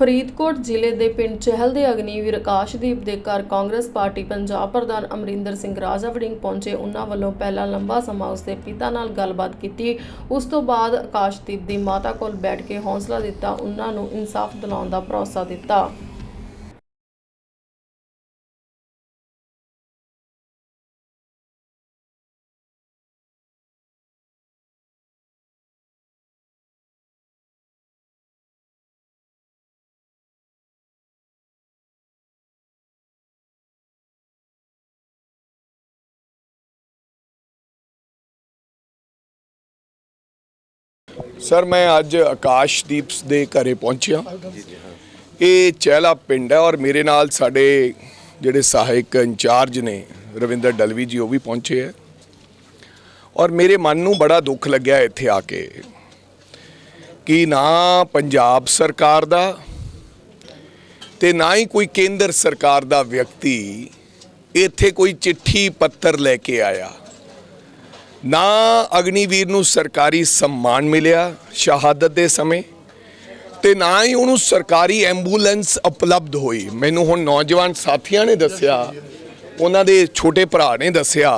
ਫਰੀਦਕੋਟ ਜ਼ਿਲ੍ਹੇ ਦੇ ਪਿੰਡ ਚਹਿਲ ਦੇ ਅਗਨੀਵੀਰ ਆਕਾਸ਼ਦੀਪ ਦੇ ਘਰ ਕਾਂਗਰਸ ਪਾਰਟੀ ਪੰਜਾਬ ਪ੍ਰਧਾਨ ਅਮਰਿੰਦਰ ਸਿੰਘ ਰਾਜਾ ਵੜਿੰਗ ਪਹੁੰਚੇ। ਉਹਨਾਂ ਵੱਲੋਂ ਪਹਿਲਾਂ ਲੰਬਾ ਸਮਾਂ ਉਸਦੇ ਪਿਤਾ ਨਾਲ ਗੱਲਬਾਤ ਕੀਤੀ। ਉਸ ਤੋਂ ਬਾਅਦ ਆਕਾਸ਼ਦੀਪ ਦੀ ਮਾਤਾ ਕੋਲ ਬੈਠ ਕੇ ਹੌਸਲਾ ਦਿੱਤਾ। ਉਹਨਾਂ ਨੂੰ ਇਨਸਾਫ ਦਿਲਾਉਣ ਦਾ ਭਰੋਸਾ ਦਿੱਤਾ। ਸਰ, ਮੈਂ ਅੱਜ ਆਕਾਸ਼ਦੀਪ ਦੇ ਘਰੇ ਪਹੁੰਚਿਆ। ਇਹ ਚਹਿਲਾ ਪਿੰਡ ਹੈ ਔਰ ਮੇਰੇ ਨਾਲ ਸਾਡੇ ਜਿਹੜੇ ਸਹਾਇਕ ਇੰਚਾਰਜ ਨੇ, ਰਵਿੰਦਰ ਡਲਵੀ ਜੀ, ਉਹ ਵੀ ਪਹੁੰਚੇ ਹੈ। ਔਰ ਮੇਰੇ ਮਨ ਨੂੰ ਬੜਾ ਦੁੱਖ ਲੱਗਿਆ ਇੱਥੇ ਆ ਕੇ ਕਿ ਨਾ ਪੰਜਾਬ ਸਰਕਾਰ ਦਾ ਤੇ ਨਾ ਹੀ ਕੋਈ ਕੇਂਦਰ ਸਰਕਾਰ ਦਾ ਵਿਅਕਤੀ ਇੱਥੇ ਕੋਈ ਚਿੱਠੀ ਪੱਤਰ ਲੈ ਕੇ ਆਇਆ। ਨਾ ਅਗਨੀਵੀਰ ਨੂੰ ਸਰਕਾਰੀ ਸਨਮਾਨ ਮਿਲਿਆ ਸ਼ਹਾਦਤ ਦੇ ਸਮੇਂ ਤੇ ਨਾ ਹੀ ਉਹਨੂੰ ਸਰਕਾਰੀ ਐਂਬੂਲੈਂਸ ਉਪਲਬਧ ਹੋਈ। ਮੈਨੂੰ ਹੁਣ ਨੌਜਵਾਨ ਸਾਥੀਆਂ ਨੇ ਦੱਸਿਆ, ਉਹਨਾਂ ਦੇ ਛੋਟੇ ਭਰਾ ਨੇ ਦੱਸਿਆ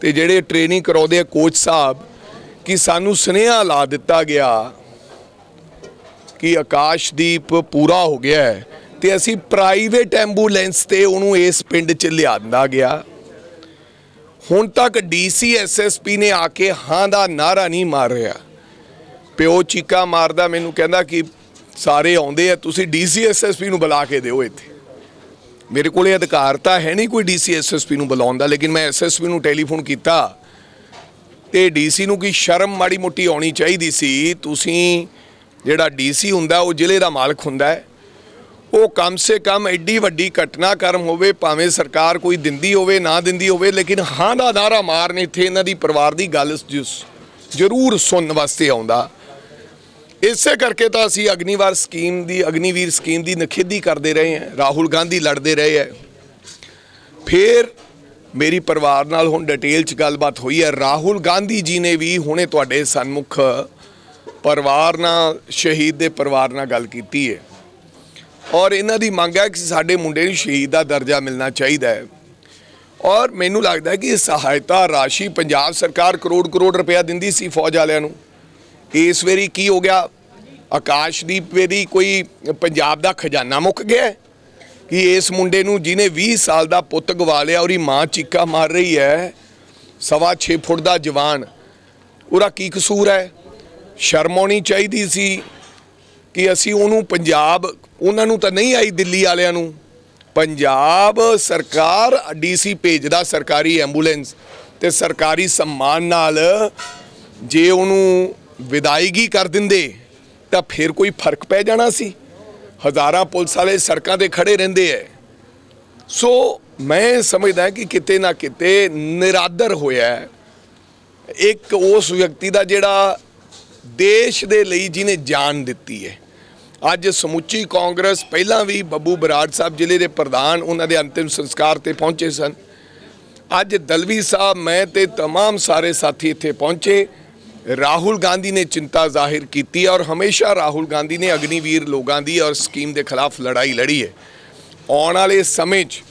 ਤੇ ਜਿਹੜੇ ਟ੍ਰੇਨਿੰਗ ਕਰਾਉਂਦੇ ਆ ਕੋਚ ਸਾਹਿਬ ਕਿ ਸਾਨੂੰ ਸੁਨੇਹਾ ਲਾ ਦਿੱਤਾ ਗਿਆ ਕਿ ਆਕਾਸ਼ਦੀਪ ਪੂਰਾ ਹੋ ਗਿਆ ਹੈ ਤੇ ਅਸੀਂ ਪ੍ਰਾਈਵੇਟ ਐਂਬੂਲੈਂਸ ਤੇ ਉਹਨੂੰ ਇਸ ਪਿੰਡ 'ਚ ਲਿਆਂਦਾ ਗਿਆ। ਹੁਣ ਤੱਕ ਡੀਸੀ ਐਸਐਸਪੀ ਨੇ ਆ ਕੇ ਹਾਂ ਦਾ ਨਾਰਾ ਨਹੀਂ ਮਾਰ ਰਿਹਾ। ਪਿਓ ਚੀਕਾ ਮਾਰਦਾ, ਮੈਨੂੰ ਕਹਿੰਦਾ ਕਿ ਸਾਰੇ ਆਉਂਦੇ ਆ, ਤੁਸੀਂ ਡੀਸੀ ਐਸਐਸਪੀ ਨੂੰ ਬੁਲਾ ਕੇ ਦਿਓ ਇੱਥੇ। ਮੇਰੇ ਕੋਲ ਇਹ ਅਧਿਕਾਰ ਤਾਂ ਹੈ ਨਹੀਂ ਕੋਈ ਡੀਸੀ ਐਸਐਸਪੀ ਨੂੰ ਬੁਲਾਉਣ ਦਾ, ਲੇਕਿਨ ਮੈਂ ਐਸਐਸਪੀ ਨੂੰ ਟੈਲੀਫੋਨ ਕੀਤਾ ਤੇ ਡੀਸੀ ਨੂੰ ਕੀ ਸ਼ਰਮ ਮਾੜੀ ਮੋਟੀ ਆਉਣੀ ਚਾਹੀਦੀ ਸੀ। ਤੁਸੀਂ ਜਿਹੜਾ ਡੀਸੀ ਹੁੰਦਾ, ਉਹ ਜ਼ਿਲ੍ਹੇ ਦਾ ਮਾਲਕ ਹੁੰਦਾ ਹੈ। ਉਹ ਕਮ ਸੇ ਕਮ ਐਡੀ ਵੱਡੀ ਘਟਨਾਕ੍ਰਮ ਹੋਵੇ, ਭਾਵੇਂ ਸਰਕਾਰ ਕੋਈ ਦਿੰਦੀ ਹੋਵੇ, ਨਾ ਦਿੰਦੀ ਹੋਵੇ, ਲੇਕਿਨ ਹਾਂ ਦਾ ਨਾਰਾ ਮਾਰਨ ਇੱਥੇ ਇਹਨਾਂ ਦੀ ਪਰਿਵਾਰ ਦੀ ਗੱਲ ਜ਼ਰੂਰ ਸੁਣਨ ਵਾਸਤੇ ਆਉਂਦਾ। ਇਸੇ ਕਰਕੇ ਤਾਂ ਅਸੀਂ ਅਗਨੀਵਾਰ ਸਕੀਮ ਦੀ, ਅਗਨੀਵੀਰ ਸਕੀਮ ਦੀ ਨਖੇਦੀ ਕਰਦੇ ਰਹੇ ਹਾਂ, ਰਾਹੁਲ ਗਾਂਧੀ ਲੜਦੇ ਰਹੇ ਹੈ। ਫਿਰ ਮੇਰੀ ਪਰਿਵਾਰ ਨਾਲ ਹੁਣ ਡਿਟੇਲ ਚ ਗੱਲਬਾਤ ਹੋਈ ਹੈ। ਰਾਹੁਲ ਗਾਂਧੀ ਜੀ ਨੇ ਵੀ ਹੁਣੇ ਤੁਹਾਡੇ ਸਨਮੁਖ ਪਰਿਵਾਰ ਨਾਲ, ਸ਼ਹੀਦ ਦੇ ਪਰਿਵਾਰ ਨਾਲ ਗੱਲ ਕੀਤੀ ਹੈ। ਔਰ ਇਹਨਾਂ ਦੀ ਮੰਗ ਹੈ ਕਿ ਸਾਡੇ ਮੁੰਡੇ ਨੂੰ ਸ਼ਹੀਦ ਦਾ ਦਰਜਾ ਮਿਲਣਾ ਚਾਹੀਦਾ ਹੈ। ਔਰ ਮੈਨੂੰ ਲੱਗਦਾ ਹੈ ਕਿ ਇਹ ਸਹਾਇਤਾ ਰਾਸ਼ੀ ਪੰਜਾਬ ਸਰਕਾਰ ਕਰੋੜ ਕਰੋੜ ਰੁਪਇਆ ਦਿੰਦੀ ਸੀ ਫੌਜ ਵਾਲਿਆਂ ਨੂੰ। ਇਸ ਵੇਰੀ ਕੀ ਹੋ ਗਿਆ? ਆਕਾਸ਼ਦੀਪ ਵੇਰੀ ਕੋਈ ਪੰਜਾਬ ਦਾ ਖਜ਼ਾਨਾ ਮੁੱਕ ਗਿਆ ਕਿ ਇਸ ਮੁੰਡੇ ਨੂੰ ਜਿਹਨੇ 20 ਸਾਲ ਦਾ ਪੁੱਤ ਗਵਾ ਲਿਆ ਉਹਦੀ ਮਾਂ ਚੀਕਾ ਮਾਰ ਰਹੀ ਹੈ। ਸਵਾ 6 ਫੁੱਟ ਦਾ ਜਵਾਨ। ਉਹਦਾ ਕੀ ਕਸੂਰ ਹੈ? ਸ਼ਰਮ ਆਉਣੀ ਚਾਹੀਦੀ ਸੀ। ਕਿ ਅਸੀਂ ਉਹਨੂੰ ਪੰਜਾਬ, ਉਹਨਾਂ ਨੂੰ ਤਾਂ ਨਹੀਂ ਆਈ ਦਿੱਲੀ ਵਾਲਿਆਂ ਨੂੰ। ਪੰਜਾਬ ਸਰਕਾਰ, ਡੀਸੀ ਭੇਜਦਾ ਸਰਕਾਰੀ ਐਂਬੂਲੈਂਸ ਤੇ ਸਰਕਾਰੀ ਸਨਮਾਨ ਨਾਲ ਜੇ ਉਹਨੂੰ ਵਿਦਾਇਗੀ ਕਰ ਦਿੰਦੇ, ਤਾਂ ਫਿਰ ਕੋਈ ਫ਼ਰਕ ਪੈ ਜਾਣਾ ਸੀ। ਹਜ਼ਾਰਾਂ ਪੁਲਿਸ ਵਾਲੇ ਸੜਕਾਂ ਤੇ ਖੜੇ ਰਹਿੰਦੇ ਐ। ਸੋ ਮੈਂ ਸਮਝਦਾ ਕਿ ਕਿਤੇ ਨਾ ਕਿਤੇ ਨਿਰਾਦਰ ਹੋਇਆ ਇੱਕ ਉਸ ਵਿਅਕਤੀ ਦਾ ਜਿਹੜਾ ਦੇਸ਼ ਦੇ ਲਈ ਜਿਹਨੇ ਜਾਨ ਦਿੱਤੀ ਹੈ ਅੱਜ ਸਮੁੱਚੀ ਕਾਂਗਰਸ ਪਹਿਲਾਂ ਵੀ ਬੱਬੂ ਬਰਾੜ ਸਾਹਿਬ ਜ਼ਿਲ੍ਹੇ ਦੇ ਪ੍ਰਧਾਨ ਉਹਨਾਂ ਦੇ ਅੰਤਿਮ ਸੰਸਕਾਰ ਤੇ ਪਹੁੰਚੇ ਸਨ ਅੱਜ ਦਲਵੀ ਸਾਹਿਬ ਮੈਂ ਤੇ तमाम ਸਾਰੇ ਸਾਥੀ ਇੱਥੇ ਪਹੁੰਚੇ ਰਾਹੁਲ ਗਾਂਧੀ ਨੇ ਚਿੰਤਾ ਜ਼ਾਹਿਰ ਕੀਤੀ ਔਰ ਹਮੇਸ਼ਾ ਰਾਹੁਲ ਗਾਂਧੀ ਨੇ ਅਗਨੀਵੀਰ ਲੋਕਾਂ ਦੀ ਔਰ ਸਕੀਮ ਦੇ ਖਿਲਾਫ ਲੜਾਈ ਲੜੀ ਹੈ ਆਉਣ ਵਾਲੇ ਸਮੇਂ 'ਚ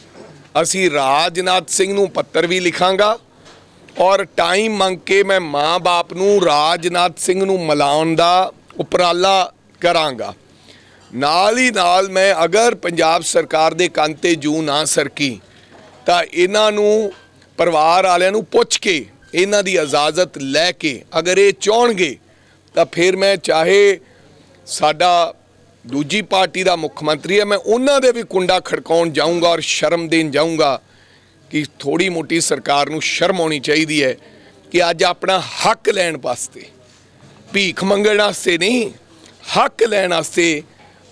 ਅਸੀਂ ਰਾਜਨਾਥ ਸਿੰਘ ਨੂੰ ਪੱਤਰ ਵੀ ਲਿਖਾਂਗਾ ਔਰ ਟਾਈਮ ਮੰਗ ਕੇ ਮੈਂ ਮਾਂ-ਬਾਪ ਨੂੰ ਰਾਜਨਾਥ ਸਿੰਘ ਨੂੰ ਮਿਲਾਉਣ ਦਾ ਉਪਰਾਲਾ ਕਰਾਂਗਾ ਨਾਲ ਹੀ ਨਾਲ ਮੈਂ ਅਗਰ ਪੰਜਾਬ ਸਰਕਾਰ ਦੇ ਕੰਨ ਤੇ ਜੂ ਨਾ ਸਰਕੀ, ਤਾਂ ਇਹਨਾਂ ਨੂੰ ਪਰਿਵਾਰ ਵਾਲਿਆਂ ਨੂੰ ਪੁੱਛ ਕੇ, ਇਹਨਾਂ ਦੀ ਇਜਾਜ਼ਤ ਲੈ ਕੇ ਅਗਰ ਇਹ ਚਾਹਣਗੇ, ਤਾਂ ਫਿਰ ਮੈਂ ਚਾਹੇ ਸਾਡਾ ਦੂਜੀ ਪਾਰਟੀ ਦਾ ਮੁੱਖ ਮੰਤਰੀ ਹੈ, ਮੈਂ ਉਹਨਾਂ ਦੇ ਵੀ ਕੁੰਡਾ ਖੜਕਾਉਣ ਜਾਊਂਗਾ ਔਰ ਸ਼ਰਮ ਦੇਣ ਜਾਊਂਗਾ ਕਿ ਥੋੜੀ ਮੋਟੀ ਸਰਕਾਰ ਨੂੰ ਸ਼ਰਮ ਆਉਣੀ ਚਾਹੀਦੀ ਹੈ ਕਿ ਅੱਜ ਆਪਣਾ ਹੱਕ ਲੈਣ ਵਾਸਤੇ, ਭੀਖ ਮੰਗਣ ਵਾਸਤੇ ਨਹੀਂ, ਹੱਕ ਲੈਣ ਵਾਸਤੇ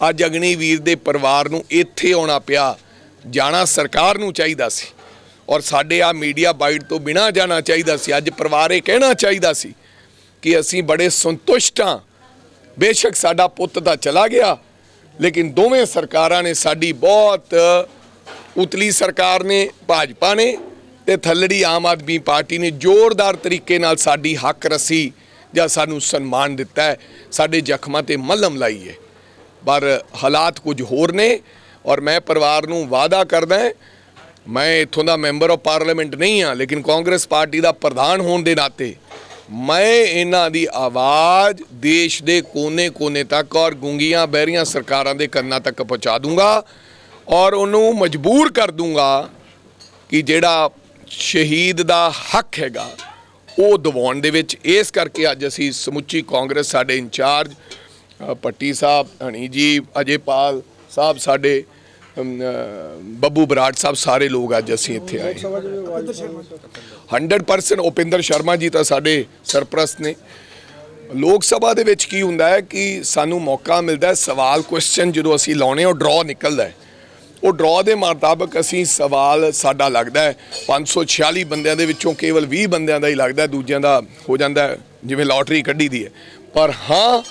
ਅੱਜ ਅਗਨੀਵੀਰ ਦੇ ਪਰਿਵਾਰ ਨੂੰ ਇੱਥੇ ਆਉਣਾ ਪਿਆ, ਜਾਣਾ ਸਰਕਾਰ ਨੂੰ ਚਾਹੀਦਾ ਸੀ। ਔਰ ਸਾਡੇ ਆ ਮੀਡੀਆ ਬਾਈਟ ਤੋਂ ਬਿਨਾ ਜਾਣਾ ਚਾਹੀਦਾ ਸੀ। ਅੱਜ ਪਰਿਵਾਰ ਇਹ ਕਹਿਣਾ ਚਾਹੀਦਾ ਸੀ ਕਿ ਅਸੀਂ ਬੜੇ ਸੰਤੁਸ਼ਟ ਹਾਂ। ਬੇਸ਼ੱਕ ਸਾਡਾ ਪੁੱਤ ਤਾਂ ਚਲਾ ਗਿਆ, ਲੇਕਿਨ ਦੋਵੇਂ ਸਰਕਾਰਾਂ ਨੇ ਸਾਡੀ ਬਹੁਤ ਉਤਲੀ ਸਰਕਾਰ ਨੇ, ਭਾਜਪਾ ਨੇ ਤੇ ਥੱਲੜੀ ਆਮ ਆਦਮੀ ਪਾਰਟੀ ਨੇ ਜ਼ੋਰਦਾਰ ਤਰੀਕੇ ਨਾਲ ਸਾਡੀ ਹੱਕ ਰਸੀ ਜਾਂ ਸਾਨੂੰ ਸਨਮਾਨ ਦਿੱਤਾ ਹੈ। ਸਾਡੇ ਜ਼ਖਮਾਂ ਤੇ ਮਲਮ ਲਾਈ ਹੈ। ਪਰ ਹਾਲਾਤ ਕੁਝ ਹੋਰ ਨੇ ਔਰ ਮੈਂ ਪਰਿਵਾਰ ਨੂੰ ਵਾਅਦਾ ਕਰਦਾ ਮੈਂ ਇੱਥੋਂ ਦਾ ਮੈਂਬਰ ਆਫ ਪਾਰਲੀਮੈਂਟ ਨਹੀਂ ਹਾਂ, ਲੇਕਿਨ ਕਾਂਗਰਸ ਪਾਰਟੀ ਦਾ ਪ੍ਰਧਾਨ ਹੋਣ ਦੇ ਨਾਤੇ ਮੈਂ ਇਹਨਾਂ ਦੀ ਆਵਾਜ਼ ਦੇਸ਼ ਦੇ ਕੋਨੇ-ਕੋਨੇ ਤੱਕ ਔਰ ਗੁੰਗੀਆਂ ਬਹਿਰੀਆਂ ਸਰਕਾਰਾਂ ਦੇ ਕੰਨਾਂ ਤੱਕ ਪਹੁੰਚਾ ਦੂੰਗਾ ਔਰ ਉਹਨੂੰ ਮਜਬੂਰ ਕਰ ਦੂੰਗਾ ਕਿ ਜਿਹੜਾ ਸ਼ਹੀਦ ਦਾ ਹੱਕ ਹੈਗਾ, ਉਹ ਦਿਵਾਉਣ ਦੇ ਵਿੱਚ ਇਸ ਕਰਕੇ ਅੱਜ ਅਸੀਂ ਸਮੁੱਚੀ ਕਾਂਗਰਸ ਸਾਡੇ ਇੰਚਾਰਜ ਪੱਟੀ ਸਾਹਿਬ, ਹਣੀ ਜੀ ਅਜੇ ਪਾਲ ਸਾਹਿਬ ਸਾਡੇ ਬੱਬੂ ਬਰਾੜ ਸਾਹਿਬ ਸਾਰੇ ਲੋਕ ਅੱਜ ਅਸੀਂ ਇੱਥੇ ਆਏ 100% ਉਪਿੰਦਰ ਸ਼ਰਮਾ ਜੀ ਤਾਂ ਸਾਡੇ ਸਰਪ੍ਰਸਤ ਨੇ। ਲੋਕ ਸਭਾ ਦੇ ਵਿੱਚ ਕੀ ਹੁੰਦਾ ਹੈ ਕਿ ਸਾਨੂੰ ਮੌਕਾ ਮਿਲਦਾ ਹੈ, ਸਵਾਲ ਕੁਐਸਚਨ ਜਦੋਂ ਅਸੀਂ ਲਾਉਣੇ, ਉਹ ਡਰਾ ਨਿਕਲਦਾ ਹੈ। ਉਹ ਡਰਾ ਦੇ ਮੁਤਾਬਕ ਅਸੀਂ ਸਵਾਲ ਸਾਡਾ ਲੱਗਦਾ ਹੈ। 546 ਬੰਦਿਆਂ ਦੇ ਵਿੱਚੋਂ ਕੇਵਲ 20 ਬੰਦਿਆਂ ਦਾ ਹੀ ਲੱਗਦਾ ਦੂਜਿਆਂ ਦਾ ਹੋ ਜਾਂਦਾ ਜਿਵੇਂ ਲਾਟਰੀ ਕੱਢੀ ਦੀ ਹੈ। ਪਰ ਹਾਂ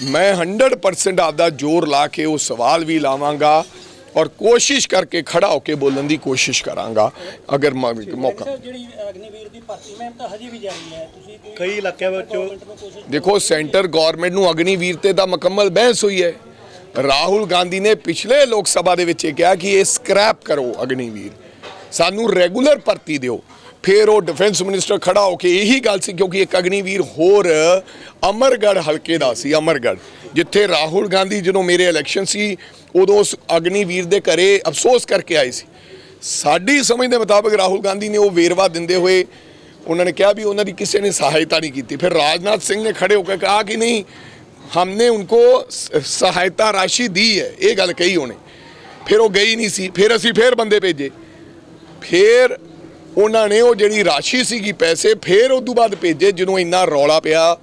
ਮੈਂ 100% ਆਪਦਾ ਜ਼ੋਰ ਲਾ ਕੇ ਉਹ ਸਵਾਲ ਵੀ ਲਾਵਾਂਗਾ ਔਰ ਕੋਸ਼ਿਸ਼ ਕਰਕੇ ਖੜਾ ਹੋ ਕੇ ਬੋਲਣ ਦੀ ਕੋਸ਼ਿਸ਼ ਕਰਾਂਗਾ ਅਗਰ ਮ- ਮੌਕਾ ਜਿਹੜੀ ਅਗਨੀਵੀਰ ਦੀ ਭਰਤੀ ਮੈਮ ਤਾਂ ਹਜੇ ਵੀ ਜਾਰੀ ਹੈ। ਤੁਸੀਂ ਕੋਈ ਇਲਾਕਿਆਂ ਵਿੱਚ ਦੇਖੋ ਸੈਂਟਰ ਗਵਰਨਮੈਂਟ ਨੂੰ ਅਗਨੀਵੀਰ ਤੇ ਤਾਂ ਮੁਕੰਮਲ ਬਹਿਸ ਹੋਈ ਹੈ। ਰਾਹੁਲ ਗਾਂਧੀ ਨੇ ਪਿਛਲੇ ਲੋਕ ਸਭਾ ਦੇ ਵਿੱਚ ਇਹ ਕਿਹਾ ਕਿ ਇਹ ਸਕ੍ਰੈਪ ਕਰੋ ਅਗਨੀਵੀਰ। ਸਾਨੂੰ ਰੈਗੂਲਰ ਭਰਤੀ ਦਿਓ। ਫਿਰ ਉਹ ਡਿਫੈਂਸ ਮਿਨਿਸਟਰ ਖੜਾ ਹੋ ਕੇ ਇਹੀ ਗੱਲ ਸੀ ਕਿਉਂਕਿ ਇੱਕ ਅਗਨੀਵੀਰ ਹੋਰ ਅਮਰਗੜ ਹਲਕੇ ਦਾ ਸੀ ਅਮਰਗੜ ਜਿੱਥੇ ਰਾਹੁਲ ਗਾਂਧੀ ਜਦੋਂ ਮੇਰੇ ਇਲੈਕਸ਼ਨ ਸੀ ਉਦੋਂ ਉਸ ਅਗਨੀਵੀਰ ਦੇ ਘਰੇ ਅਫਸੋਸ ਕਰਕੇ ਆਏ ਸੀ ਸਾਡੀ ਸਮਝ ਦੇ ਮੁਤਾਬਕ ਰਾਹੁਲ ਗਾਂਧੀ ਨੇ ਉਹ ਵੇਰਵਾ ਦਿੰਦੇ ਹੋਏ ਉਹਨਾਂ ਨੇ ਕਿਹਾ ਵੀ ਉਹਨਾਂ ਦੀ ਕਿਸੇ ਨੇ ਸਹਾਇਤਾ ਨਹੀਂ ਕੀਤੀ ਫਿਰ ਰਾਜਨਾਥ ਸਿੰਘ ਨੇ ਖੜੇ ਹੋ ਕੇ ਕਹਾ ਕਿ ਨਹੀਂ हमने उनको स- सहायता राशि दी है ਇਹ ਗੱਲ ਕਹੀ ਉਹਨੇ ਫਿਰ ਉਹ ਗਈ ਨਹੀਂ ਸੀ ਫਿਰ ਅਸੀਂ ਫਿਰ ਬੰਦੇ ਭੇਜੇ ਫਿਰ ਉਹਨਾਂ ਨੇ ਉਹ ਜਿਹੜੀ ਰਾਸ਼ੀ ਸੀਗੀ ਪੈਸੇ ਫਿਰ ਉਸ ਤੋਂ ਬਾਅਦ ਭੇਜੇ ਜਦੋਂ ਇੰਨਾ ਰੌਲਾ ਪਿਆ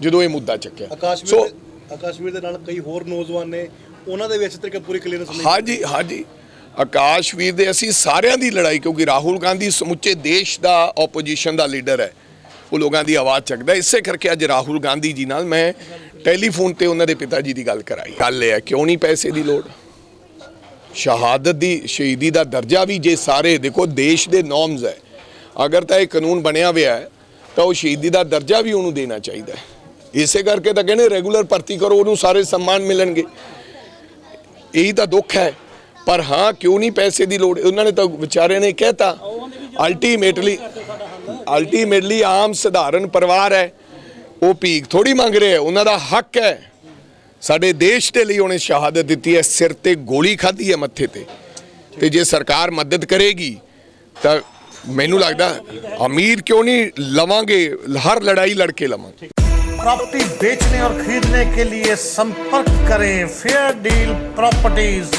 ਜਦੋਂ ਇਹ ਮੁੱਦਾ ਚੱਕਿਆ। ਆਕਾਸ਼ਵੀਰ ਆਕਾਸ਼ਵੀਰ ਦੇ ਨਾਲ ਕਈ ਹੋਰ ਨੌਜਵਾਨ ਨੇ ਉਹਨਾਂ ਦੇ ਵਿੱਚ ਤਰੀਕੇ ਪੂਰੀ ਕਲੀਅਰੈਂਸ ਨਹੀਂ ਹਾਂਜੀ ਹਾਂਜੀ। ਆਕਾਸ਼ਵੀਰ ਦੇ ਅਸੀਂ ਸਾਰਿਆਂ ਦੀ ਲੜਾਈ ਕਿਉਂਕਿ ਰਾਹੁਲ ਗਾਂਧੀ ਸਮੁੱਚੇ ਦੇਸ਼ ਦਾ ਆਪੋਜੀਸ਼ਨ ਦਾ ਲੀਡਰ ਹੈ। ਉਹ ਲੋਕਾਂ ਦੀ ਆਵਾਜ਼ ਚੱਕਦਾ ਇਸੇ ਕਰਕੇ ਅੱਜ ਰਾਹੁਲ ਗਾਂਧੀ ਜੀ ਨਾਲ ਮੈਂ ਟੈਲੀਫੋਨ ਤੇ ਉਹਨਾਂ ਦੇ ਪਿਤਾ ਜੀ ਦੀ ਗੱਲ ਕਰਾਈ। ਗੱਲ ਇਹ ਹੈ ਕਿਉਂ ਨਹੀਂ ਪੈਸੇ ਦੀ ਲੋੜ? ਸ਼ਹਾਦਤ ਦੀ, ਸ਼ਹੀਦੀ ਦਾ ਦਰਜਾ ਵੀ ਜੇ ਸਾਰੇ, ਦੇਖੋ ਦੇਸ਼ ਦੇ ਨੋਰਮਸ ਹੈ। ਅਗਰ ਤਾਂ ਇਹ ਕਾਨੂੰਨ ਬਣਿਆ ਹੋਇਆ ਹੈ, ਤਾਂ ਉਹ ਸ਼ਹੀਦੀ ਦਾ ਦਰਜਾ ਵੀ ਉਹਨੂੰ ਦੇਣਾ ਚਾਹੀਦਾ ਹੈ। ਇਸੇ ਕਰਕੇ ਤਾਂ ਕਹਿੰਦੇ ਰੈਗੂਲਰ ਭਰਤੀ ਕਰੋ, ਉਹਨੂੰ ਸਾਰੇ ਸਨਮਾਨ ਮਿਲਣਗੇ। ਇਹੀ ਤਾਂ ਦੁੱਖ ਹੈ। ਪਰ ਹਾਂ, ਕਿਉਂ ਨਹੀਂ ਪੈਸੇ ਦੀ ਲੋੜ? ਉਹਨਾਂ ਨੇ ਤਾਂ ਵਿਚਾਰਿਆਂ ਨੇ ਕਹਿਤਾ ਅਲਟੀਮੇਟਲੀ ਅਲਟੀਮੇਟਲੀ ਆਮ ਸਧਾਰਨ ਪਰਿਵਾਰ ਹੈ। ਉਹ ਭੀਖ ਥੋੜੀ ਮੰਗ ਰਹੇ ਉਹਨਾਂ ਦਾ ਹੱਕ ਹੈ। ਸਾਡੇ ਦੇਸ਼ ਦੇ ਲਈ ਉਹਨੇ ਸ਼ਹਾਦਤ ਦਿੱਤੀ ਹੈ ਸਿਰ ਤੇ ਗੋਲੀ ਖਾਧੀ ਹੈ ਮੱਥੇ ਤੇ ਤੇ ਜੇ ਸਰਕਾਰ ਮਦਦ ਕਰੇਗੀ ਤਾਂ ਮੈਨੂੰ ਲੱਗਦਾ ਅਮੀਰ ਕਿਉਂ ਨਹੀਂ ਲਵਾਂਗੇ ਹਰ ਲੜਾਈ ਲੜ ਕੇ ਲਵਾਂਗੇ प्रॉपर्टी बेचने और खरीदने के लिए संपर्क करें फेयर डील प्रॉपर्टीज